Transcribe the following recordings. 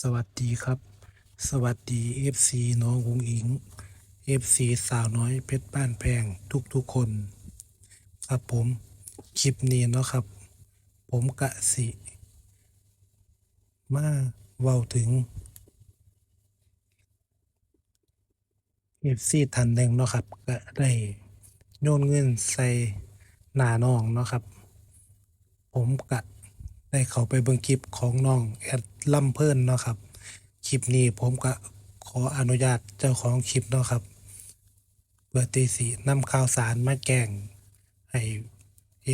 สวัสดีครับ สวัสดี FC น้องอุงอิง FC สาวน้อยเพชรบ้านแพงทุกทุกๆคน ครับผมคลิปนี้เนาะครับ ผมกะสิ มาเว้าถึง FC ท่านหนึ่งเนาะครับ ก็ได้โยนเงินใส่หน้าน้องเนาะครับ ผมกะ ได้เข้าไปเบิ่งคลิปของน้องแอดล่ำเพิ่นเนาะครับ คลิปนี้ผมก็ขออนุญาตเจ้าของคลิปเนาะครับเพื่อที่สินำข่าวสารมาแจ้งให้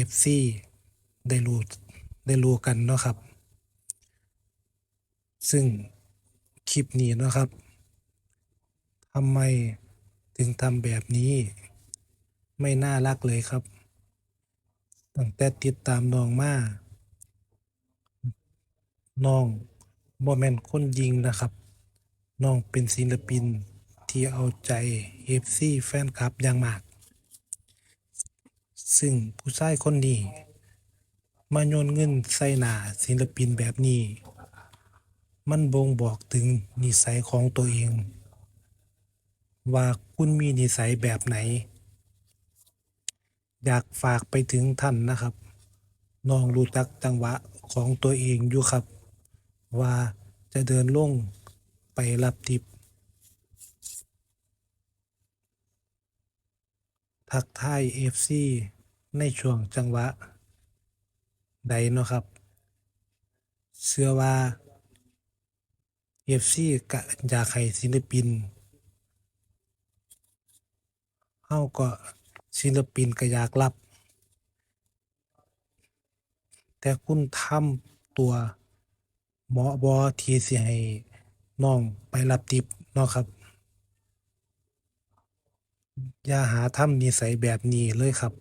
FC ได้รู้ได้รู้กันเนาะครับ ซึ่งคลิปนี้เนาะครับทำไมถึงทำแบบนี้ ไม่น่ารักเลยครับ ตั้งแต่ติดตามน้องมา น้องบ่แม่นคนยิงนะครับ น้องเป็นศิลปินที่เอาใจ FC แฟนคลับอย่างมาก ซึ่งผู้ชายคนนี้มาโยนเงินใส่หน้าศิลปินแบบนี้ มันบ่งบอกถึงนิสัยของตัวเอง ว่าคุณมีนิสัยแบบไหน อยากฝากไปถึงท่านนะครับ น้องรู้จักจังหวะของตัวเองอยู่ครับ ว่าจะเดินลงไปรับทิปทักทายเอฟซีในช่วงจังหวะ ใดเนาะครับเชื่อว่าเอฟซีกะอยากให้ศิลปินเฮาก็ศิลปินก็อยากรับ แต่คุณทำตัว เหมาะบอที่สิให้น้องไปรับทิปเนาะครับ อย่าหาทำนิสัยแบบนี้เลยครับ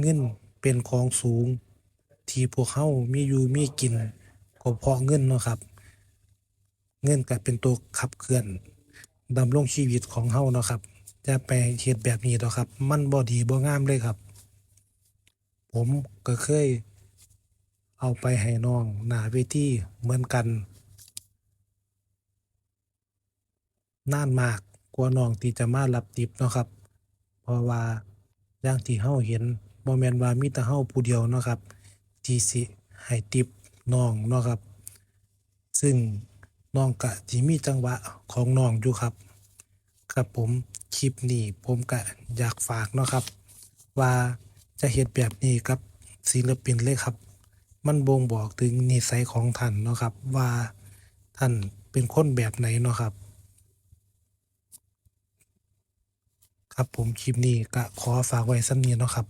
เงินเป็นของสูง ที่พวกเขามีอยู่มีกินก็เพราะเงินเนาะครับ เงินก็เป็นตัวขับเคลื่อนดำรงชีวิตของเฮาเนาะครับ จะไปเฮ็ดแบบนี้เนาะครับ มันบ่ดีบ่งามเลยครับ ผมก็เคย เอาไปให้น้องหน้าเวทีเหมือนกันนานมากกว่าน้องที่จะมารับติปเนาะครับ เพราะว่าอย่างที่เฮาเห็นบ่แม่นว่ามีแต่เฮาผู้เดียวเนาะครับที่สิให้ติปน้องเนาะครับ ซึ่งน้องก็สิมีจังหวะของน้องอยู่ครับ ครับผมคลิปนี้ผมก็อยากฝากเนาะครับ ว่าจะเฮ็ดแบบนี้กับศิลปินเลยครับ มันบ่งบอกถึงนิสัยของท่านเนาะครับ ว่าท่านเป็นคนแบบไหนเนาะครับ ครับผมคลิปนี้ก็ขอฝากไว้สำนี้เนาะครับ